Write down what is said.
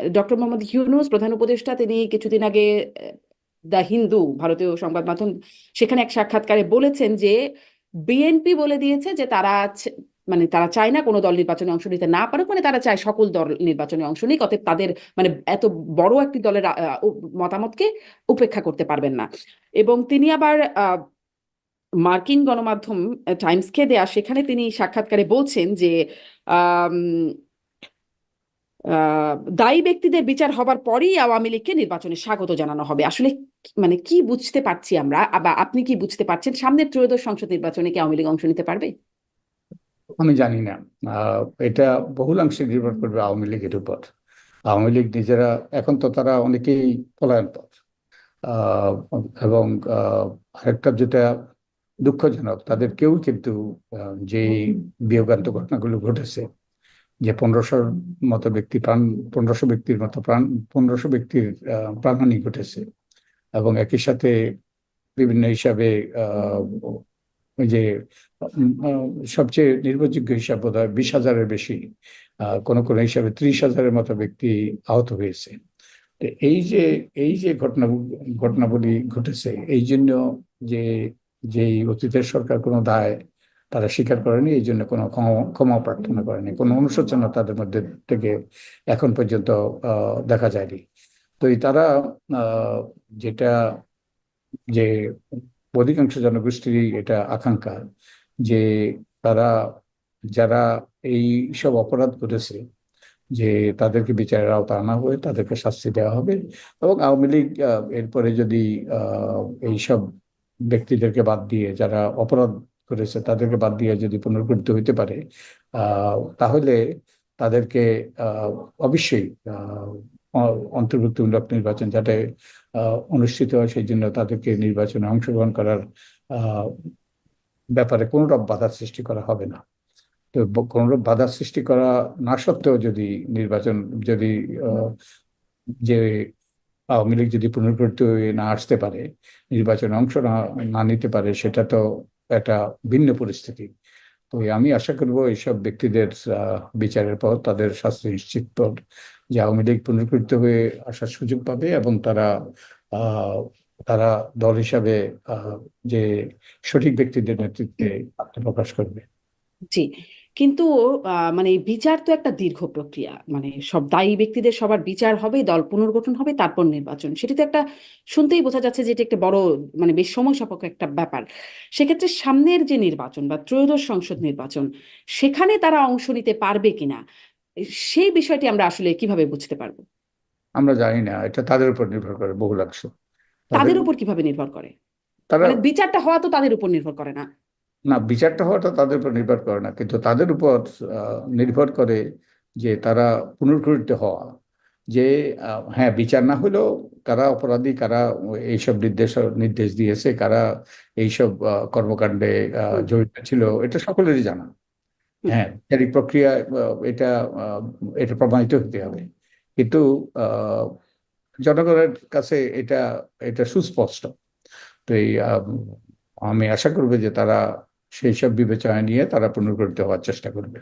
Doctor Mohammad Yunus প্রধান উপদেষ্টা তিনি কিছুদিন আগে দ্য হিন্দু ভারতীয় সংবাদ মাধ্যম সেখানে এক সাক্ষাৎকারে বলেছেন যে বিএনপি বলে দিয়েছে যে তারা মানে তারা চায় না কোনো দল নির্বাচনে অংশ নিতে না পারুক মানে তারা চায় সকল দল নির্বাচনে অংশ নিক অতএব তাদের মানে এত বড় একটি দলের মতামতকে উপেক্ষা করতে পারবেন না। এবং তিনি আবার মার্কিন গণমাধ্যম টাইমসকে দেয়া সেখানে তিনি সাক্ষাৎকারে বলছেন যে আহ, দায়ী ব্যক্তিদের বিচার হবার পরেই আওয়ামী লীগকে নির্বাচনে স্বাগত জানানো হবে। আসলে মানে কি বুঝতে পারছি আমরা, বা আপনি কি বুঝতে পারছেন সামনের ত্রয়োদশ সংসদ নির্বাচনে কি আওয়ামী লীগ অংশ নিতে পারবে? আমি জানি না। এটা বহুলাংশে নির্ভর করবে আওয়ামী লীগের উপর। আওয়ামী লীগ নিজেরা, এখন তো তারা অনেকেই পলায়ন পথ এবং আরেকটা যেটা দুঃখজনক, তাদের কেউ কিন্তু যে বিয়োগান্ত ঘটনাগুলো ঘটেছে যে পনেরোশোর মতো ব্যক্তি প্রাণ, পনেরোশো ব্যক্তির মতো প্রাণ, পনেরোশো ব্যক্তির প্রাণহানি ঘটেছে। এবং একই সাথে বিভিন্ন হিসাবে যে সবচেয়ে নির্ভরযোগ্য হিসাব বোধ হয় বিশ হাজারের বেশি কোনো কোনো হিসাবে ত্রিশ হাজারের মতো ব্যক্তি আহত হয়েছে। এই যে এই যে ঘটনা, ঘটনাবলী ঘটেছে, এই জন্য যে, যেই অতীতের সরকার কোনো দায় তারা স্বীকার করেনি, এই জন্য কোনো ক্ষমা- প্রার্থনা করেনি। কোনো অনুশোচনা তাদের মধ্যে থেকে এখন পর্যন্ত দেখা যায়নি। তো তারা যেটা, যে অধিকাংশ জনগোষ্ঠীর এটা আকাঙ্ক্ষা যে তারা, যারা এই সব অপরাধ করেছে, যে তাদেরকে বিচারের আওতা আনা হয়ে তাদেরকে শাস্তি দেওয়া হবে এবং আওয়ামী লীগ এরপরে যদি এইসব ব্যক্তিদেরকে বাদ দিয়ে যারা অপরাধ করেছে, তাদেরকে বাদ দিয়ে যদি পুনর্গঠিত হইতে পারে তাহলে তাদেরকে অবশ্যই অন্তর্ভুক্তিমূলক নির্বাচন যাতে অনুষ্ঠিত হয়, সেই জন্য তাদেরকে নির্বাচনে অংশগ্রহণ করার ব্যাপারে কোনোরূপ বাধা সৃষ্টি করা হবে না। তো কোনোরূপ বাধা সৃষ্টি করা না সত্ত্বেও যদি নির্বাচন, যদি যে আওয়ামী লীগ যদি পুনর্গঠিত না আসতে পারে, নির্বাচনে অংশ না নিতে পারে, সেটা তো একটা ভিন্ন পরিস্থিতি। তো আমি আশা করব এইসব ব্যক্তিদের বিচারের পর তাদের শাস্তি নিশ্চিত পর যে আওয়ামী লীগ পুনর্গঠিত হয়ে আসার সুযোগ পাবে এবং তারা তারা দল হিসাবে যে সঠিক ব্যক্তিদের নেতৃত্বে আত্মপ্রকাশ করবে। জি। কিন্তু মানে বিচার তো একটা দীর্ঘ প্রক্রিয়া। মানে সব দায়ী ব্যক্তিদের সবার বিচার হবে দল পুনর্গঠন হবে তারপর নির্বাচন। সেটি তো একটা শুনতেই বোঝা যাচ্ছে যে এটি একটা বড় মানে বেশ সময় সাপেক্ষ একটা ব্যাপার। সেক্ষেত্রে সামনের যে নির্বাচন বা ত্রয়োদশ সংসদ নির্বাচন সেখানে তারা অংশ নিতে পারবে কিনা সেই বিষয়টি আমরা আসলে কীভাবে বুঝতে পারব? আমরা জানি না। এটা তাদের উপর নির্ভর করে বহুলাংশ। তাদের তাদের উপর কীভাবে নির্ভর করে? তারা মানে বিচারটা হওয়া তো তাদের উপর নির্ভর করে না। না বিচারটা হওয়াটা তাদের উপর নির্ভর করে না। কিন্তু তাদের উপর নির্ভর করে যে তারা পুনর্গঠিত হওয়া যে হ্যাঁ বিচার না হলেও কারা অপরাধী কারা এইসব নির্দেশ নির্দেশ দিয়েছে কারা এইসব কর্মকাণ্ডে জড়িত ছিল এটা সকলেরই জানা। হ্যাঁ বিচারিক প্রক্রিয়া এটা এটা প্রমাণিত হতে হবে। কিন্তু আহ, জনগণের কাছে এটা এটা সুস্পষ্ট। তো এই আমি আশা করব যে তারা সেই সব বিবেচনা নিয়ে তারা পুনর্গঠিত হওয়ার চেষ্টা করবে।